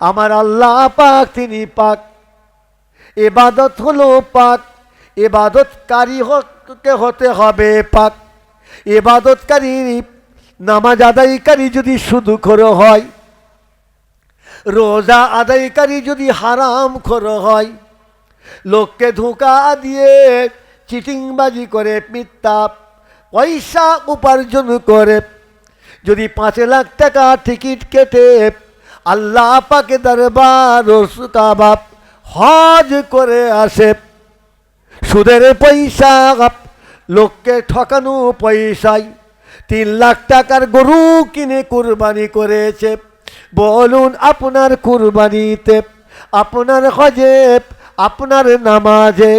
আমার আল্লাহ পাক, তিনি পাক। এবাদত হলো পাক। এবাদতকারী হতে হতে হবে পাক। এবাদতকারী নামাজ আদায়কারী যদি শুধু খোর হয়, রোজা আদায়কারী যদি হারাম খোর হয়, লোককে ধোঁকা দিয়ে চিটিংবাজি করে, মিথ্যা পয়সা উপার্জন করে, যদি পাঁচ লাখ টাকা টিকিট কেটে আল্লাহ পাকে দরবার কাবাব হজ করে আসে। সুদের পয়সা লোককে ঠকানো পয়সায় তিন লাখ টাকার গরু কিনে কুরবানি করেছে। বলুন আপনার কুরবানিতে আপনার হজে আপনার নামাজে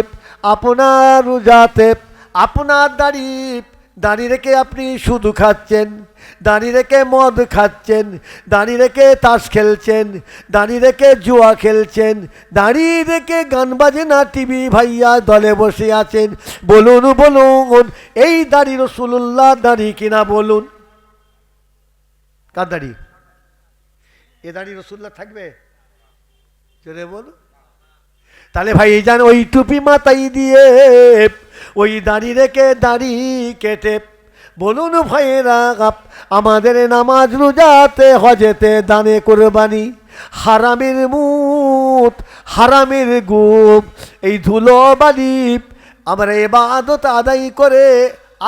আপনার রোজাতে আপনার দাড়ি দাঁড়িয়ে রেখে আপনি শুধু খাচ্ছেন। দাঁড়িয়ে রেখে মদ খাচ্ছেন দাঁড়িয়ে রেখে তাস খেলছেন দাঁড়িয়ে রেখে জুয়া খেলছেন দাঁড়িয়ে রেখে গান বাজে না টিভি ভাইয়া দলে বসে আছেন। বলুন বলুন, এই দাড়ি রসুল্লাহ দাড়ি কিনা বলুন। কার দাড়ি? এ দাড়ি রসুল্লাহ থাকবে? চলে বলুন। তাহলে ভাই জান ওই টুপি মাথায় দিয়ে ওই দাড়ি রেখে দাড়ি কেটে বলুন ভাইয়েরা আমাদের নামাজ রোজাতে হজেতে দানে কোরবানি, হারামের মুত, হারামের গুপ এই ধুলো বালি আমরা এবাদত আদায় করে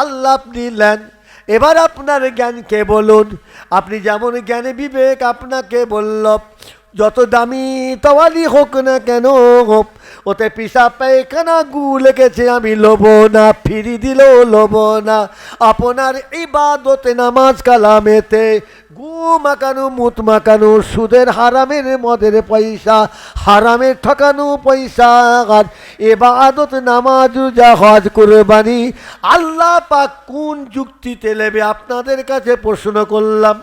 আল্লাহ আপনি এবার আপনার জ্ঞানকে বলুন। আপনি যেমন জ্ঞানে বিবেক আপনাকে বলল যত দামি তওয়ালি হোক না কেন ওতে পিসা পায়খানা গু লেগেছে, আমি লোব না, ফিরি দিলেও লোব না। আপনার ইবাদতে নামাজ কালামেতে, গু মাকানো মুত মাকানো সুদের হারামের মদের পয়সা, হারামের ঠকানো পয়সা, আর এবাদত নামাজ যা হজ কুরবানি, আল্লাহ পাক কোন যুক্তিতে নেবে? আপনাদের কাছে প্রশ্ন করলাম।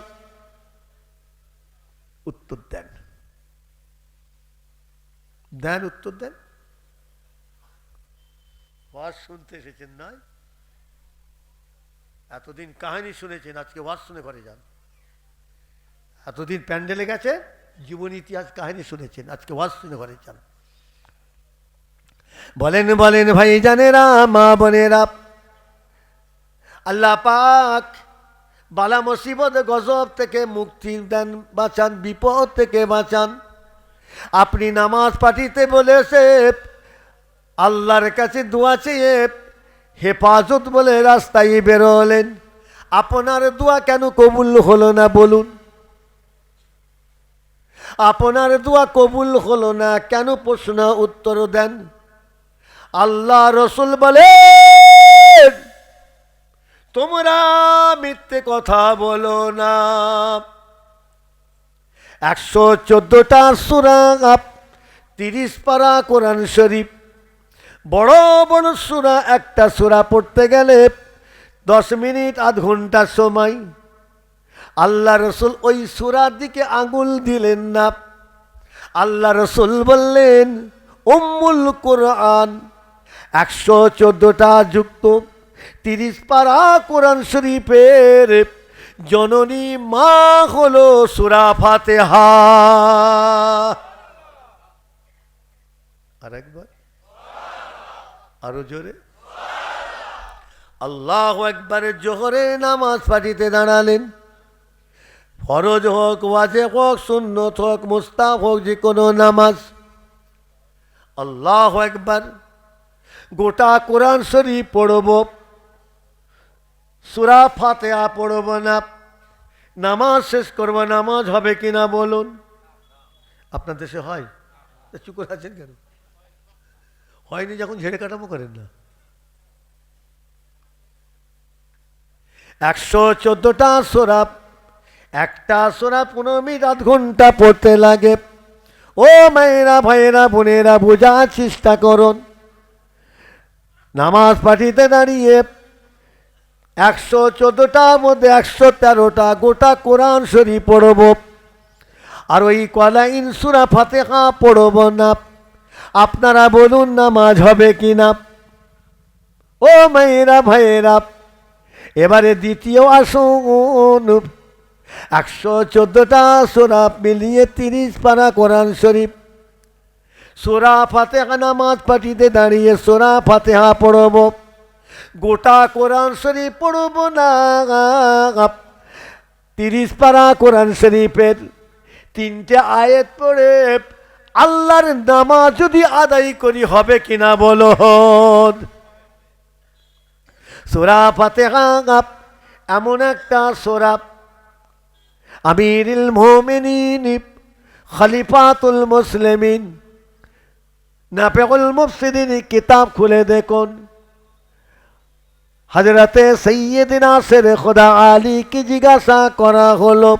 উত্তর দেন। দেন উত্তর দেন। ওয়াজ শুনতে এসেছেন নয় এতদিন কাহিনী শুনেছেন, আজকে ওয়াজ শুনে ঘরে যান। এতদিন প্যান্ডেলে গেছে জীবন, ইতিহাস, কাহিনী শুনেছেন, আজকে ওয়াজ শুনে ঘরে যান। বলেন বলেন, ভাই জানেরা, মা বোনেরা, আল্লাহ পাক বালা মুসিবত, গজব থেকে মুক্তি দেন, বাঁচান, বিপদ থেকে বাঁচান। আপনি নামাজ পাঠিতে বলেছে আল্লাহর কাছে দোয়া চেয়ে হেফাজত বলে রাস্তায় বেরোলেন। আপনার দোয়া কেন কবুল হলো না বলুন। আপনার দোয়া কবুল হলো না কেন প্রশ্ন উত্তর দেন। আল্লাহ রসুল বলে, তোমরা মিথ্যে কথা বলো না। একশো চোদ্দোটা সুরা তিরিশ পারা কোরআন শরীফ। বড় বড় সুরা, একটা সুরা পড়তে গেলে দশ মিনিট, আধ ঘণ্টা সময়। আল্লাহ রসুল ওই সুরার দিকে আঙুল দিলেন না। আল্লাহ রসুল বললেন, উম্মুল কোরআন, একশো চোদ্দোটা যুক্ত, তিরিশ পারা কোরআন শরীফের জননী মা হলো সুরা ফাতেহা। আরেকবার আরও জোরে? আল্লাহ একবারে জোহরে নামাজ পাঠিতে দাঁড়ালেন। ফরজ হোক ওয়াজে হোক, সুন্নত হোক মুস্তাফ হোক, যে কোনো নামাজ। আল্লাহ একবার গোটা কোরআন শরীফ পড়ব। সুরা ফাতেহা পড়ব না। নামাজ শেষ করব, নামাজ হবে কিনা বলুন। আপনার দেশে হয়? তা চুপ করে আছেন কেন? হয়নি যখন ঝেড়ে কাটামো করেন না। একশো চোদ্দোটা সোরাপ একটা সোরা পনেরো মিনিট, আধ ঘণ্টা পড়তে লাগে। ও মায়েরা, ভাইয়েরা, বোনেরা, বোঝার চেষ্টা করুন। নামাজ পাঠিতে দাঁড়িয়ে একশো চোদ্দোটার মধ্যে একশো তেরোটা গোটা কোরআন শরীফ পড়ব। আর ওই কলা ইনসুরা ফাতেহা পড়ব না। আপনারা বলুন, নামাজ হবে কি না ও মেয়েরা, ভাইয়েরা, এবারে দ্বিতীয় আসুন। একশো চোদ্দোটা সোরা মিলিয়ে তিরিশ পারা কোরআন শরীফ। সোরা ফাতেহা নামাজ পাঠিতে দাঁড়িয়ে সোরা ফাতেহা পড়ব। গোটা কোরআন শরীফ পড়ব না? তিরিশ পারা কোরআন শরীফের তিনটে আয়াত পড়ে আল্লাহর নামাজ যদি আদায় করি হবে কিনা বলো? সোরা ফাতেহা এমন একটা সোরা। আমিরুল মোমিনিন, খলিফাতুল মুসলিমিন নাফেকুল মুফসিদিন, কিতাব খুলে দেখুন। হজরতে সৈয়দিনা শেরে খোদা আলী কি জিজ্ঞাসা করা হলো,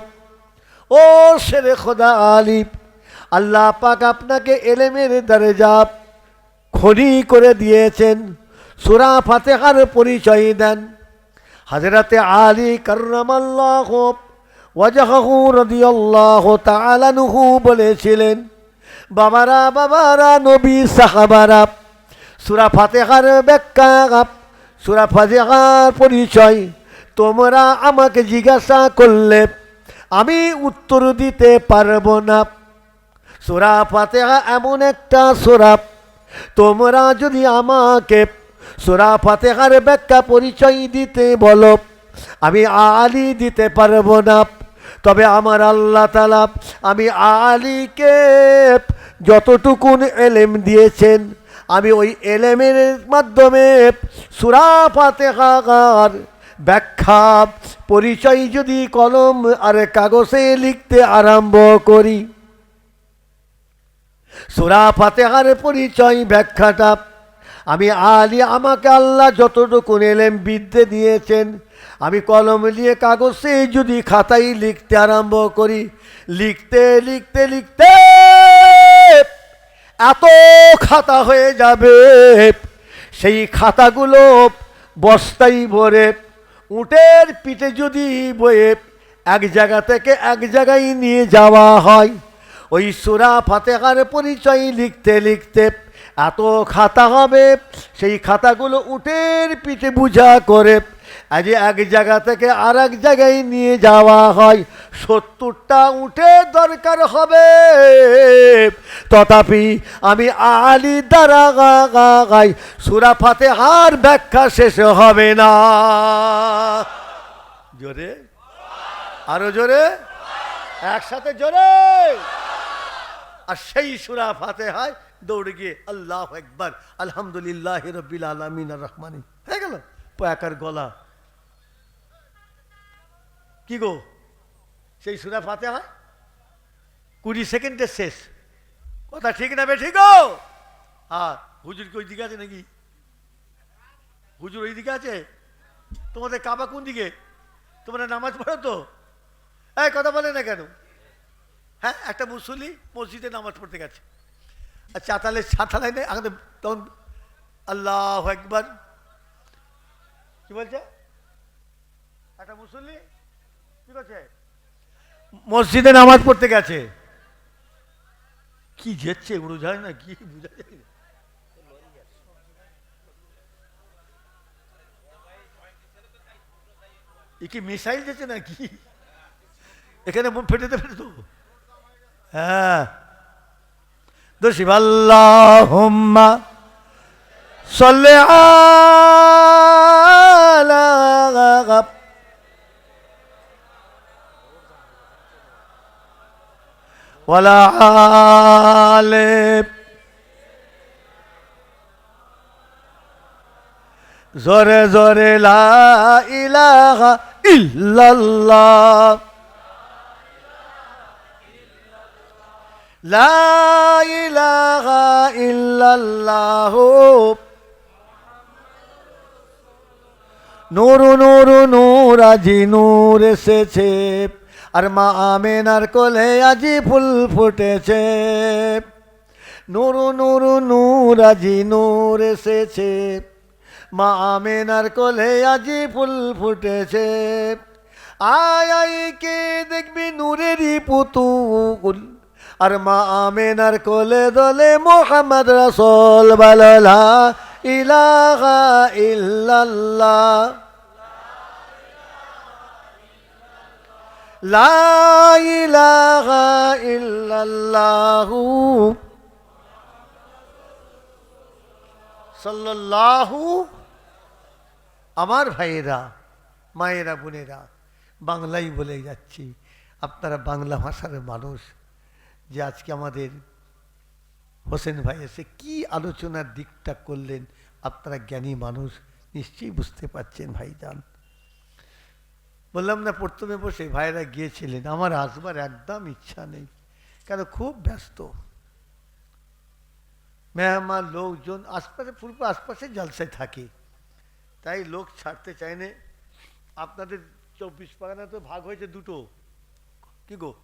ও শেরে খোদা আলী, আল্লাহ পাক আপনাকে এলেমের দরজা খনি করে দিয়েছেন, সুরা ফাতেহার পরিচয় দেন। হজরতে আলী করমাল্লাহ ওয়াজাহু বলেছিলেন, বাবারা বাবারা, নবী, সাহাবারা, সুরা ফাতেহার ব্যাখ্যা সুরা ফাতেহার পরিচয়। তোমরা আমাকে জিজ্ঞাসা করলে আমি উত্তর দিতে পারব না। সুরা ফাতেহা এমন একটা সুরা। তোমরা যদি আমাকে সুরা ফাতেহার ব্যাখ্যা পরিচয় দিতে বলো, আমি আলি দিতে পারব না। তবে আমার আল্লাহ তালা আমি আলীকে যতটুকুন এলেম দিয়েছেন আমি ওই এলেমের মাধ্যমে সুরা ফাতেহার ব্যাখ্যা, পরিচয় যদি কলম আর কাগজে লিখতে আরম্ভ করি। সুরা ফাতেহার পরিচয় ব্যাখ্যাটা, আমি আলী আমাকে আল্লাহ যতটুকু এলেম বিদ্যে দিয়েছেন, আমি কলম নিয়ে কাগজে যদি খাতায় লিখতে আরম্ভ করি, লিখতে লিখতে লিখতে এত খাতা হয়ে যাবে। সেই খাতাগুলো বস্তায় ভরে, উটের পিঠে যদি বয়ে, এক জায়গা থেকে এক জায়গায় নিয়ে যাওয়া হয়। ওই সুরা ফাতেহার পরিচয় লিখতে লিখতে এত খাতা হবে। সেই খাতাগুলো উটের পিঠে বুঝা করে আজ এক জায়গা থেকে আর এক জায়গায় নিয়ে যাওয়া হয়। সত্তরটা উঠে দরকার হবে। তথাপি আমি আলি দ্বারা গা গা গাই সুরা ফাতে হার ব্যাখ্যা শেষ হবে না। জোরে? আরও জোরে? একসাথে জোরে? আর সেই সুরা ফাতে হয় দৌড়ে গিয়ে আল্লাহ একবার আলহামদুলিল্লাহ রবিল আলমিন রহমানি হয়ে গেল? পয়াকার গলা। কি গো? সেই সুরা ফাতে হয় কুড়ি সেকেন্ডে শেষ। কথা ঠিক না বে, ঠিক হ্যাঁ হুজুর কি ওই দিকে আছে নাকি? হুজুর ওই দিকে আছে? তোমাদের কাবা কোন দিকে? তোমরা নামাজ পড়ো তো? হ্যাঁ কথা বলে না কেন? হ্যাঁ একটা মুসলি মসজিদে নামাজ পড়তে গেছে। আর চাতালে ছাতালে নেই আমাদের তখন আল্লাহ একবার কি বলছে? একটা মুসল্লি মসজিদে নামাজ পড়তে গেছে। কি যেচ্ছে উড়ো যায় না, কি বোঝা যায় এ কি মিসাইল যেছে নাকি এখানে মুখ ফেটে দেবে তো। হ্যাঁ। দোষিব আল্লাহুম্মা সাল্লি আলা ওয়ালা আলে জোরে জোরে লা ইলাহা ইল্লাল্লাহ লা ইলাহা ইল্লাল্লাহ নূর নূর নূর আজি নূর এসেছে আর মা আমেনার কোলে আজি ফুল ফুটেছে। নূর নূর নূর আজি নূর এসেছে। মা আমেনার কোলে আজি ফুল ফুটেছে। আয় আই কে দেখবি নূরেরই পুতুল? আর মা আমেনার কোলে দলে মোহাম্মদ রসোল বললা ইলাহা ইল্লাল্লাহ। সাল্লাল্লাহু আমার ভাইয়েরা, মায়েরা, বোনেরা, বাংলাই বলে যাচ্ছি। আপনারা বাংলা ভাষার মানুষ যে আজকে আমাদের হোসেন ভাই এসে কি আলোচনার দিকটা করলেন, আপনারা জ্ঞানী মানুষ নিশ্চয়ই বুঝতে পারছেন ভাইজান। বললাম, না, প্রথমে বসে ভাইরা গিয়েছিলেন। আমার আসবার একদম ইচ্ছা নেই। কেন? খুব ব্যস্ত। মেহমান, লোকজন আশপাশে, পূর্ব আশপাশে জলসায় থাকে। তাই লোক ছাড়তে চায় না। আপনাদের চব্বিশ পরগনা তো ভাগ হয়েছে দুটো। কি গো?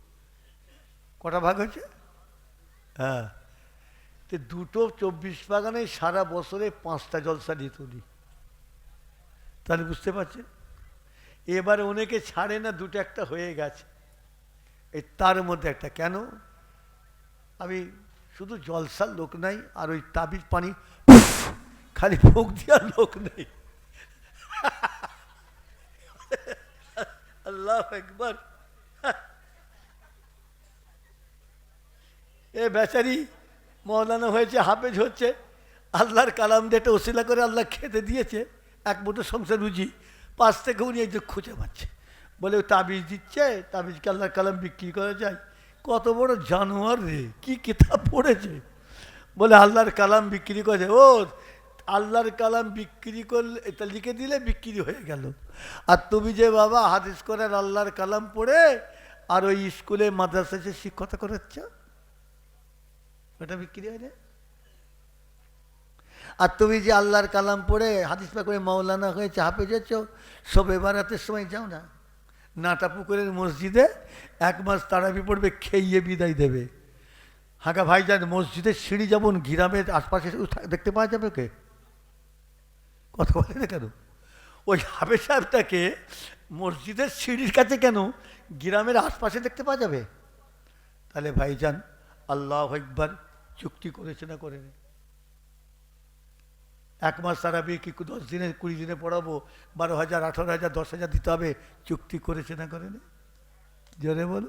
কটা ভাগ হয়েছে? হ্যাঁ। তো দুটো চব্বিশ বাগানে সারা বছরে পাঁচটা জলসা দিত উনি তাহলে বুঝতে পারছেন? এবারে অনেকে ছাড়ে না, দুটো একটা হয়ে গেছে। এই তার মধ্যে একটা কেন? আমি শুধু জলসার লোক নাই, আর ওই তাবিজ পানি, খালি ভোগ দেওয়ার লোক নেই। আল্লাহ একবার এ বেচারি, মৌলানা হয়েছে, হাফেজ হচ্ছে। আল্লাহর কালাম যেটা ওসিলা করে আল্লাহ খেতে দিয়েছে, এক মুঠো সংসার রুজি। পাশ থেকে উনি এই যে খুঁজে পাচ্ছে। বলে তাবিজ দিচ্ছে তাবিজকে আল্লাহর কালাম বিক্রি করা যায়? কত বড় জানোয়ার রে, কি কিতাব পড়েছে? বলে, আল্লাহর কালাম বিক্রি করে ও, আল্লাহর কালাম বিক্রি করলে, এটা লিখে দিলে বিক্রি হয়ে গেল। আর তুমি যে বাবা হাদিস করার আল্লাহর কালাম পড়ে, আর ওই স্কুলে মাদ্রাসা যে শিক্ষকতা করাচ্ছ? ওটা বিক্রি হয় না? আর তুমি যে আল্লাহর কালাম পড়ে হাদিস পা করে মাওলানা হয়ে চাপে যাচ্ছ সবে বারাতের সময় যাও না। নাটা পুকুরের মসজিদে এক মাস তারাবি পড়বে, খেয়ে বিদায় দেবে। হাঁকা ভাইজান মসজিদের সিঁড়ি যেমন গ্রামের আশপাশে দেখতে পাওয়া যাবে ওকে? কথা বলে না কেন? ওই হাফে সাহেবটাকে মসজিদের সিঁড়ির কাছে কেন গ্রামের আশপাশে দেখতে পাওয়া যাবে? তাহলে ভাইজান, আল্লাহ একবার চুক্তি করেছে না করেনি? এক মাস তারাবি কি দশ দিনে, কুড়ি দিনে পড়াবো? বারো হাজার, আঠারো হাজার, দশ হাজার দিতে হবে। চুক্তি করেছে না করেনি? জোরে বলো।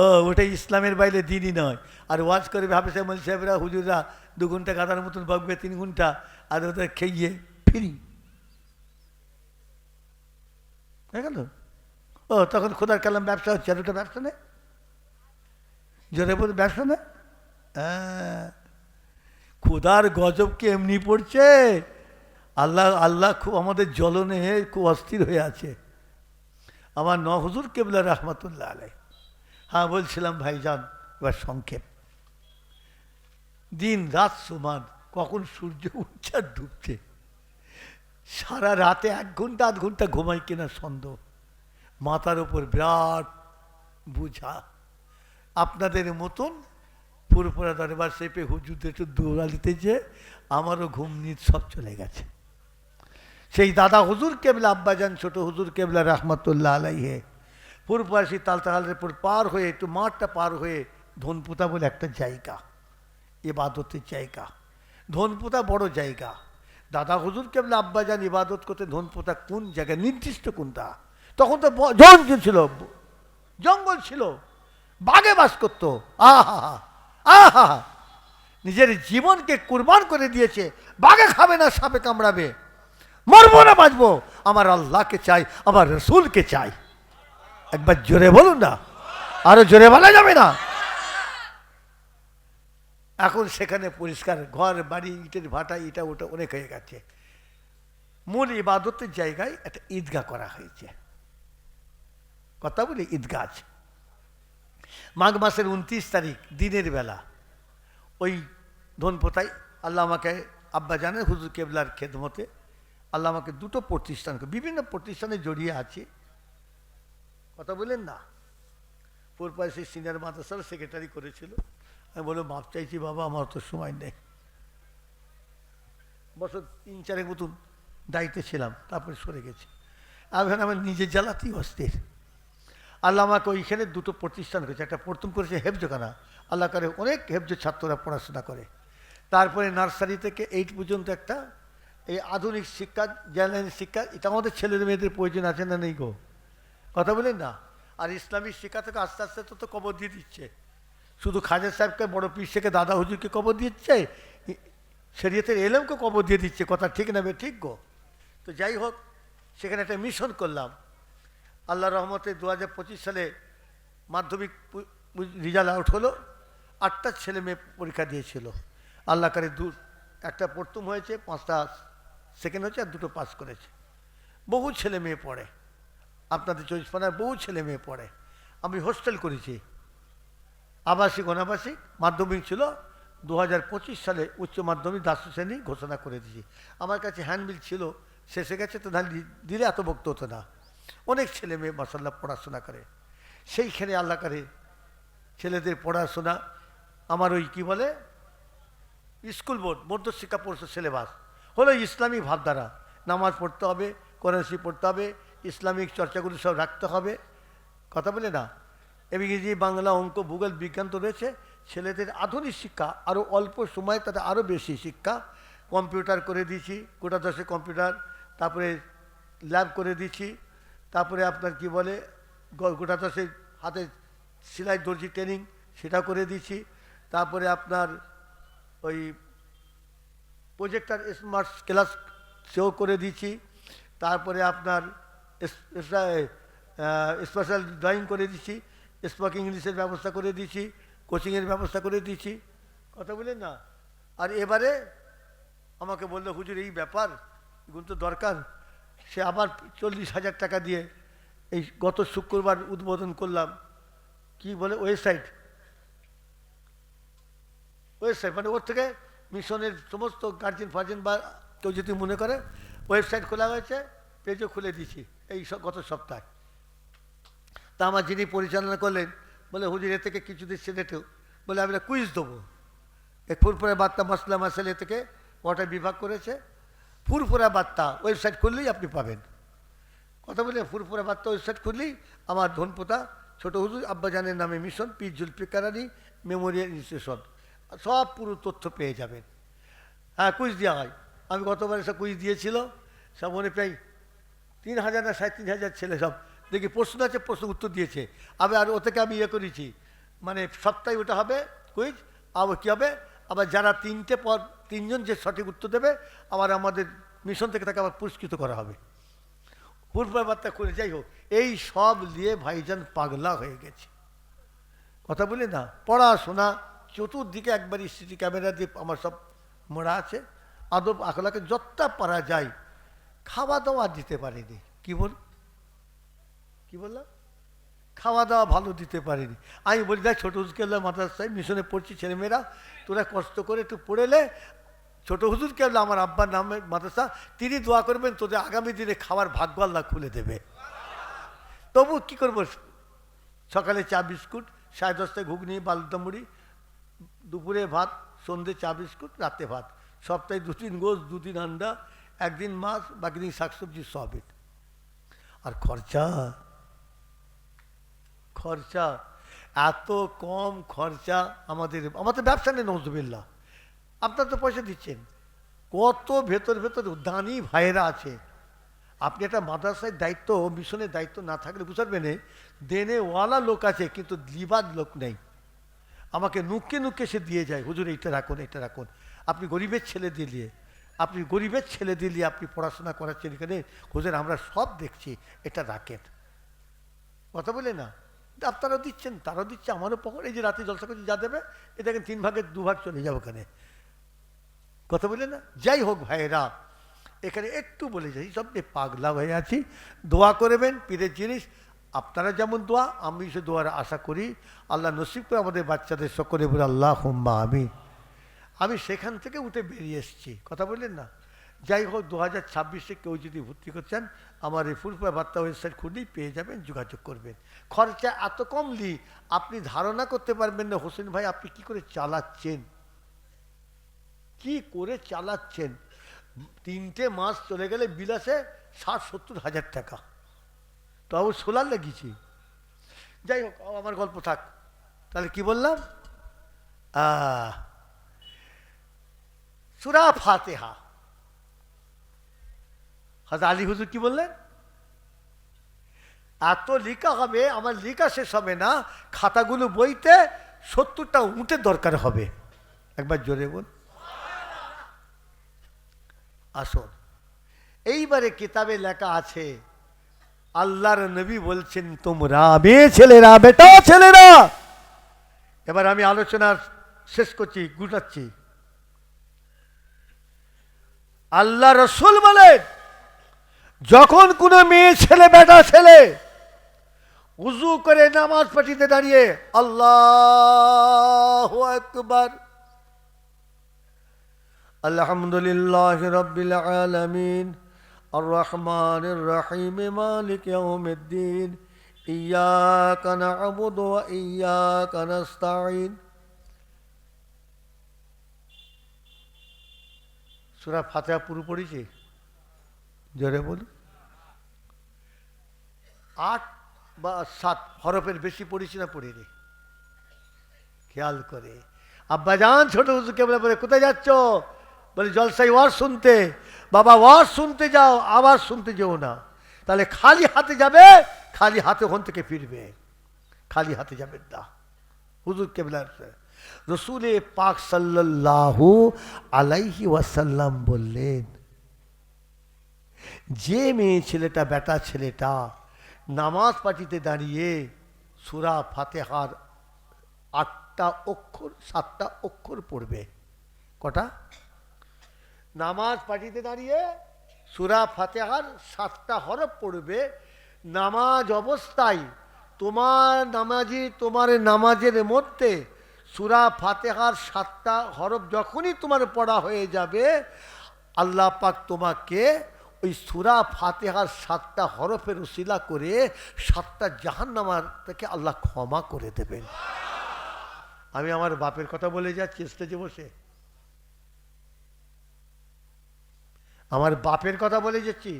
ও, ওটা ইসলামের বাইরে দিনই নয়। আর ওয়াজ করবে হাফিজ সাহেব সাহেবরা, হুজুররা, দু ঘণ্টা গাদার মতন বকবে, তিন ঘণ্টা, আর ওদের খেয়ে ফিরি। গেল? ও, তখন খোদার কালাম ব্যবসা হচ্ছে, আর ওটা ব্যবসা নেই? জোরে বল, ব্যবসা নেই? হ্যাঁ। খোদার গজব কি এমনি পড়ছে? আল্লাহ আল্লাহ খুব আমাদের জ্বলনে খুব অস্থির হয়ে আছে। আমার ন হুজুর কেবলা রহমতুল্লাহ আলাই হ্যাঁ বলছিলাম, ভাইজান, এবার সংক্ষেপ। দিন রাত সমান, কখন সূর্য আর ডুবছে। সারা রাতে এক ঘণ্টা, আধ ঘণ্টা ঘুমাই কিনা সন্দেহ। মাথার ওপর বিরাট বুঝা। আপনাদের মতন পুরোপুরা দরবার সেপে হুজুরদের একটু দৌড়ালিতে যে আমারও ঘুম নিদ সব চলে গেছে। সেই দাদা হুজুর কেবলা, আব্বাজান ছোট হুজুর কেবলা রহমতুল্লাহ আলাইহে পূর্ববাসী তালতাহালের পর পার হয়ে, একটু মাঠটা পার হয়ে ধনপুতা বলে একটা জায়গা, ইবাদতের জায়গা। ধনপুতা বড় জায়গা। দাদা হুজুর কেবলা, আব্বাজান ইবাদত করতে ধনপুতা কোন জায়গায়, নির্দিষ্ট কোনটা? তখন তো জঙ্গল ছিল জঙ্গল ছিল, বাঘে বাস করতো। আহা আহা! নিজের জীবনকে কুরবান করে দিয়েছে, বাঘে খাবে না, সাপে কামড়াবে। মরবো না, বাঁচবো। আমার আল্লাহকে চাই, আমার রসুলকে চাই। একবার জোরে বলুন না, আরও জোরে বলা যাবে না। এখন সেখানে পরিষ্কার ঘর, বাড়ি, ইটের ভাটা এটা ওটা অনেক হয়ে গেছে। মূল ইবাদতের জায়গায় একটা ঈদগাহ করা হয়েছে। কথা বলি, ঈদগাহ আছে। মাঘ মাসের উনত্রিশ তারিখ, দিনের বেলা। ওই ধনপোতায় আল্লাহ আমাকে, আব্বা জানেন হুজুর কেবলার খেদমতে, আল্লাহ আমাকে দুটো প্রতিষ্ঠান বিভিন্ন প্রতিষ্ঠানে জড়িয়ে আছে। কথা বললেন না? পূর্বায় সেই সিনিয়র মাদ্রাসার সেক্রেটারি করেছিল। আমি বলে মাপ চাইছি বাবা, আমার তো সময় নেই। বছর তিন চারেক মতন দায়িত্বে ছিলাম, তারপরে সরে গেছি। এখন আমার নিজের জ্বালাতেই অস্থির। আল্লাহ আমাকে ওইখানে দুটো প্রতিষ্ঠান করেছে। একটা প্রথম করেছে হেফজখানা আল্লাহ করে অনেক হেফজ ছাত্ররা পড়াশোনা করে। তারপরে নার্সারি থেকে এইট পর্যন্ত একটা এই আধুনিক শিক্ষা জেনারেল শিক্ষা, এটা আমাদের ছেলেদের মেয়েদের প্রয়োজন আছে না নেই গো? কথা বলেন না? আর ইসলামিক শিক্ষা থেকে আস্তে আস্তে তো তো কবর দিয়ে দিচ্ছে। শুধু খাজা সাহেবকে, বড় পীর থেকে দাদা হুজুরকে কবর দিচ্ছে? শরীয়তের এলেমকে কবর দিয়ে দিচ্ছে। কথা ঠিক নেবে ঠিক গো? তো যাই হোক, সেখানে একটা মিশন করলাম। আল্লাহ রহমতে দু হাজার পঁচিশ সালে মাধ্যমিক রেজাল্ট আউট হলো। আটটা ছেলে মেয়ে পরীক্ষা দিয়েছিল। আল্লাহ কারে দু, একটা প্রথম হয়েছে, পাঁচটা সেকেন্ড হয়েছে, আর দুটো পাস করেছে। বহু ছেলে মেয়ে পড়ে। আপনাদের চব্বিশ পরগনার বহু ছেলে মেয়ে পড়ে। আমি হোস্টেল করেছি। আবাসিক, অনাবাসিক, মাধ্যমিক ছিল। দু হাজার পঁচিশ সালে উচ্চ মাধ্যমিক দ্বাদশ শ্রেণি ঘোষণা করে দিয়েছি। আমার কাছে হ্যান্ডবিল ছিল। শেষে গেছে তো দিলে এত বক্ত হতো না। অনেক ছেলে মেয়ে মাসাল্লাহ পড়াশোনা করে। সেইখানে আল্লাহ করে, ছেলেদের পড়াশোনা, আমার ওই কি বলে, স্কুল বোর্ড, মধ্যশিক্ষা পরিষদ সিলেবাস। হলো ইসলামিক ভাবধারা। নামাজ পড়তে হবে কোরআনশি পড়তে হবে, ইসলামিক চর্চাগুলো সব রাখতে হবে। কথা বলে না? ইংরেজি বাংলা অঙ্ক, ভূগোল, বিজ্ঞান তো রয়েছে, ছেলেদের আধুনিক শিক্ষা আরও অল্প সময় তাদের আরও বেশি শিক্ষা। কম্পিউটার করে দিয়েছি, গোটা দশে কম্পিউটার, তারপরে ল্যাব করে দিয়েছি তারপরে আপনার কি বলে গোটা সেই হাতে সেলাই দর্জি ট্রেনিং সেটা করে দিয়েছি। তারপরে আপনার ওই প্রজেক্টার স্মার্ট ক্লাস সেও করে দিয়েছি। তারপরে আপনার স্পেশাল ড্রয়িং করে দিয়েছি। স্পোকিং ইংলিশের ব্যবস্থা করে দিয়েছি কোচিংয়ের ব্যবস্থা করে দিয়েছি। কথা বলেন না? আর এবারে আমাকে বলল, হুজুর, এই ব্যাপার এগুলো তো দরকার। সে আবার চল্লিশ হাজার টাকা দিয়ে এই গত শুক্রবার উদ্বোধন করলাম। কি বলে? ওয়েবসাইট। ওয়েবসাইট মানে ওর থেকে মিশনের সমস্ত গার্জেন ফার্জেন বা কেউ যদি মনে করে, ওয়েবসাইট খোলা হয়েছে, পেজও খুলে দিয়েছি এই গত সপ্তাহে। তা আমার যিনি পরিচালনা করলেন, বলে হুজুর, এ থেকে কিছু দিচ্ছে রেটেও বলে আমি কুইজ দেবো। এই ফুরফুরা বার্তা মাসলা মাসালে থেকে কটা বিভাগ করেছে। ফুরফুরা বার্তা ওয়েবসাইট খুললেই আপনি পাবেন। কথা বলে ফুরফুরা বার্তা ওয়েবসাইট খুললেই আমার ধনপোতা ছোট হুজুর আব্বাজানের নামে মিশন পি জুলফিকারানি মেমোরিয়াল ইনস্টিটিউশন সব পুরো তথ্য পেয়ে যাবেন। হ্যাঁ কুইজ দেওয়া হয়। আমি গতবার সব কুইজ দিয়েছিল, সব মনে প্রায় তিন হাজার না সাড়ে তিন হাজার ছেলে সব। দেখি প্রশ্ন আছে, প্রশ্ন উত্তর দিয়েছে। আবার আর ও থেকে আমি ইয়ে করেছি। মানে সপ্তাহে ওটা হবে কুইজ, আবার কী হবে? আবার যারা তিনটে পর তিনজন যে সঠিক উত্তর দেবে, আবার আমাদের মিশন থেকে তাকে আবার পুরস্কৃত করা হবে। পূর্বের বার্তা করে যাই হোক, এই সব নিয়ে ভাইজান পাগলা হয়ে গেছে। কথা বলি না, পড়াশোনা, চতুর্দিকে একবার সিসি ক্যামেরা দিয়ে আমার সব মোড়া আছে। আদব আখলাকে যতটা পারা যায়, খাওয়া দাওয়া দিতে পারিনি। কি বল কি বললাম? খাওয়া দাওয়া ভালো দিতে পারিনি। আমি বলি, দেখ, ছোটো হুজুরকেল্লা মাদ্রাসায় মিশনে পড়ছি ছেলেমেয়েরা, তোরা কষ্ট করে একটু পড়েলে ছোটো হুজুর কেল্লা আমার আব্বার নামে মাদ্রাসা, তিনি দোয়া করবেন, তোদের আগামী দিনে খাওয়ার ভাগ্য আল্লাহ খুলে দেবে। তবু কি করব? সকালে চা, বিস্কুট, সাড়ে দশটায় ঘুগনি বালুদা মুড়ি দুপুরে ভাত, সন্ধে চা, বিস্কুট, রাতে ভাত। সপ্তাহে দু তিন গোস দু তিন আন্ডা, একদিন মাছ, বাকি দিন শাকসবজি সবিন আর খরচা? খরচা, এত কম খরচা আমাদের আমাদের ব্যবসা নেই নজবিল্লা আপনার তো পয়সা দিচ্ছেন। কত ভেতর ভেতর দানি ভাইয়েরা আছে। আপনি একটা মাদ্রাসায় দায়িত্ব, মিশনের দায়িত্ব না থাকলে বুঝাবেন দেনেওয়ালা লোক আছে, কিন্তু লিবার লোক নেই। আমাকে নুকে নুকে সে দিয়ে যায়, হুজুর, এইটা রাখুন এইটা রাখুন। আপনি গরিবের ছেলে দিলিয়ে আপনি গরিবের ছেলে দিলিয়ে আপনি পড়াশোনা করাচ্ছেন এখানে। হুজুর, আমরা সব দেখছি, এটা রাখেন। কথা বলে না? আপনারাও দিচ্ছেন, তারাও দিচ্ছে, আমারও পকর এই যে রাতে জলসা করছে যা দেবে, এ দেখেন তিন ভাগের দু ভাগ চলে যাবে ওখানে। কথা বলে না? যাই হোক ভাইয়েরা, এখানে একটু বলে যাই, সব নিয়ে পাগলা হয়ে আছি। দোয়া করবেন, পীরের জিনিস। আপনারা যেমন দোয়া, আমি সে দোয়ার আশা করি। আল্লাহ নসিব করে আমাদের বাচ্চাদের সকলে বলে আল্লাহ হুম্মা আমি আমি সেখান থেকে উঠে বেরিয়ে এসেছি। কথা বললেন না? যাই হোক দু হাজার ছাব্বিশে কেউ যদি ভর্তি করছেন, আমার এই ফুলপুরা বার্তা ওয়েবসাইট খুললেই পেয়ে যাবেন, যোগাযোগ করবেন। খরচা এত কমলি, আপনি ধারণা করতে পারবেন না, হোসেন ভাই, আপনি কি করে চালাচ্ছেন? কি করে চালাচ্ছেন? তিনটে মাস চলে গেলে বিলাসে ষাট সত্তর হাজার টাকা। তাও সোলার লাগিয়েছি। যাই হোক, আমার গল্প থাক। তাহলে কি বললাম? সুরা ফাতেহা। হাজা আলী হুজুর কি বললেন? এত লিখা হবে, আমার লিখা শেষ হবে না, খাতাগুলো বইতে সত্তরটা উঁটের দরকার হবে। একবার জোরে বল। আসুন এইবারে কিতাবে লেখা আছে, আল্লাহর নবী বলছেন, তোমরা মেয়ে ছেলেরা, বেটা ছেলেরা। এবার আমি আলোচনা শেষ করছি, গুটাচ্ছি। আল্লাহ রসুল বলেন যখন কোনো মেয়ে ছেলে, বেটা ছেলে উজু করে নামাজ পাঠিতে দাঁড়িয়ে, আল্লাহ একবার আলহামদুলিল্লাহ রব্বিল আলামিন আর রহমান রহিম, মালিক ইয়াউমিদ্দিন ইয়াকা না'বুদু ওয়া ইয়াকা নাস্তাঈন। পুরো পড়েছি জোরে বলুন। আট বা সাত হরফের বেশি পড়েছি না পড়িনি খেয়াল করে। আব্বাজান ছোট হুজুরকে বলে বলে, কোথায় যাচ্ছ? বলে জলসাই ওয়ার শুনতে। বাবা ওয়ার শুনতে যাও, আবার শুনতে যেও না। তাহলে খালি হাতে যাবে, খালি হাতে ওখান থেকে ফিরবে। খালি হাতে যাবেন না। হুজুর কেবলার রসুলে পাক সাল্লাল্লাহু আলাইহি ওয়াসাল্লাম বললেন যে মেয়ে ছেলেটা, বেটা ছেলেটা নামাজ পাঠিতে দাঁড়িয়ে সুরা ফাতেহার আটটা অক্ষর, সাতটা অক্ষর পড়বে। কটা? নামাজ পাঠিতে দাঁড়িয়ে সুরা ফাতেহার সাতটা হরফ পড়বে। নামাজ অবস্থায় তোমার নামাজি তোমার নামাজের মধ্যে সুরা ফাতেহার সাতটা হরফ যখনই তোমার পড়া হয়ে যাবে, আল্লাহ পাক তোমাকে ওই সুরা ফাতেহার সাতটা হরফের উশিলা করে সাতটা জাহান্নামার থেকে আল্লাহ ক্ষমা করে দেবেন। আমি আমার বাপের কথা বলে যাচ্ছি, স্টেজে বসে। আমার বাপের কথা বলে যাচ্ছি।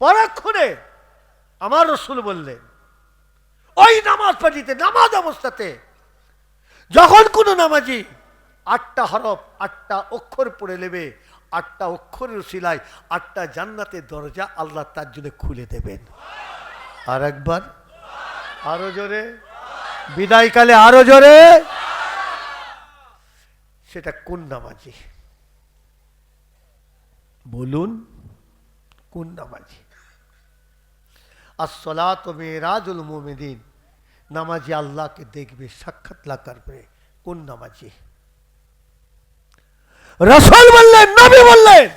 পরক্ষণে আমার রসুল বললেন, ওই নামাজ পাঠিতে নামাজ অবস্থাতে যখন কোনো নামাজি আটটা হরফ, আটটা অক্ষর পড়ে নেবে আটটা অক্ষরের শিলায় আটটা জান্নাতের দরজা আল্লাহ তার জন্য খুলে দেবেন। আর একবার। আরও জোরে। বিদায়কালে আরও জোরে। সেটা কোন নামাজি? বলুন, কোন নামাজি? আসলাত মেরাজুল মোমেদিন নামাজি আল্লাহকে দেখবে, সাক্ষাৎ লাভ করবে কোন নামাজি? রসল বললেন, নবী বললেন,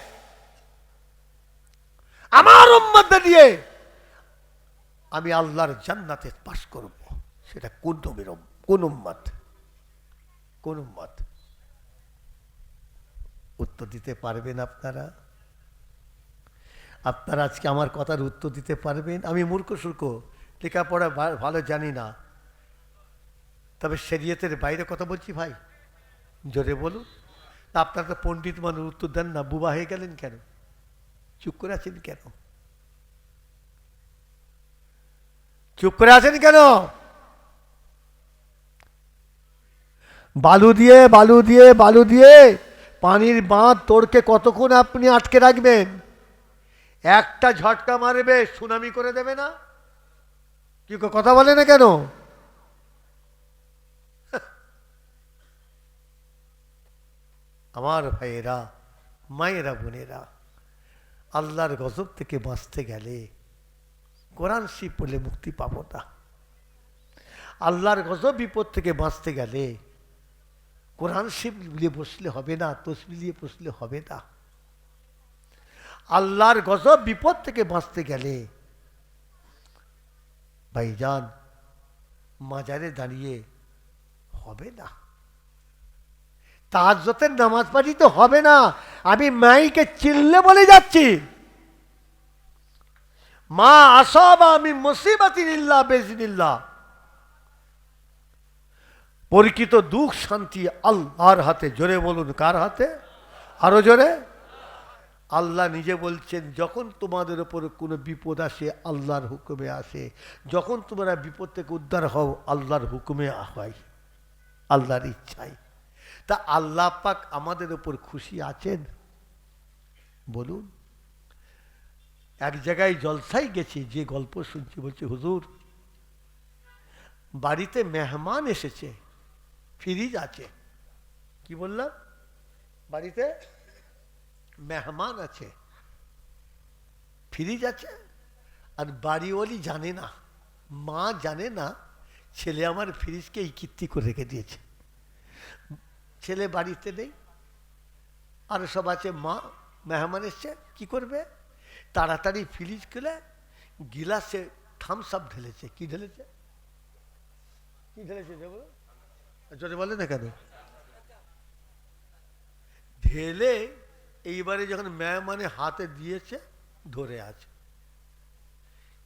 আমার উম্মত দিয়ে আমি আল্লাহর জান্নাতে পাশ করব। সেটা কোন নবীর কোন উম্মত? কোন উম্মত? উত্তর দিতে পারবেন আপনারা? আপনারা আজকে আমার কথার উত্তর দিতে পারবেন? আমি মূর্খ, সুর্খ, লেখাপড়া ভালো জানি না। তবে শরীয়তের বাইরে কথা বলছি ভাই। জোরে বলুন। তা আপনারা তো পণ্ডিত মানুষ উত্তর দেন না, বুবা হয়ে গেলেন কেন? চুপ করে আছেন কেন? চুপ করে আছেন কেন? বালু দিয়ে বালু দিয়ে বালু দিয়ে পানির বাঁধ তোড়কে কতক্ষণ আপনি আটকে রাখবেন? একটা ঝটকা মারবে, সুনামি করে দেবে না? কি, কথা বলে না কেন? আমার ভাইয়েরা, মায়েরা, বোনেরা, আল্লাহর গজব থেকে বাঁচতে গেলে কোরআন শিব পড়লে মুক্তি পাবো না। আল্লাহর গজব বিপদ থেকে বাঁচতে গেলে কোরআন শিব মিলিয়ে বসলে হবে না, তসবি দিয়ে বসলে হবে না। আল্লাহর গজব বিপদ থেকে বাঁচতে গেলে ভাইজান, মাজারে দাঁড়িয়ে হবে না। তাহাজ্জতের নামাজ পাঠি তো হবে না। আমি মাইকে চিনলে বলে যাচ্ছি। মা আসবা আমি মুসিবাতি নিল্লা বেজিনিল্লা পরিচিত দুঃখ, শান্তি আল্লাহর হাতে। জোরে বলুন, কার হাতে? আরও জোরে? আল্লাহ নিজে বলছেন, যখন তোমাদের উপর কোনো বিপদ আসে, আল্লাহর হুকুমে আসে। যখন তোমরা বিপদ থেকে উদ্ধার হও, আল্লাহর হুকুমে হয়। আল্লাহর ইচ্ছায়। তা আল্লাহ পাক আমাদের ওপর খুশি আছেন? বলুন। এক জায়গায় জলসাই গেছি, যে গল্প শুনছি, বলছি, হুজুর, বাড়িতে মেহমান এসেছে, ফ্রিজ আছে। কি বললাম? বাড়িতে মেহমান আছে, ফ্রিজ আছে, আর বাড়িওয়ালি জানে না, মা জানে না, ছেলে আমার ফ্রিজকে এই কীর্তি করে রেখে দিয়েছে। ছেলে বাড়িতে নেই। আর সব আছে, মা, মেহমান এসছে, কী করবে? তাড়াতাড়ি ফ্রিজ খুলে গিলাসে থামস আপ ঢেলেছে। কি ঢেলেছে? কি ঢেলেছে বলো? জোরে বলে না কেন? ঢেলে এইবারে যখন মেহমানে হাতে দিয়েছে, ধরে আছে।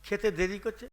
খেতে দেরি করছে।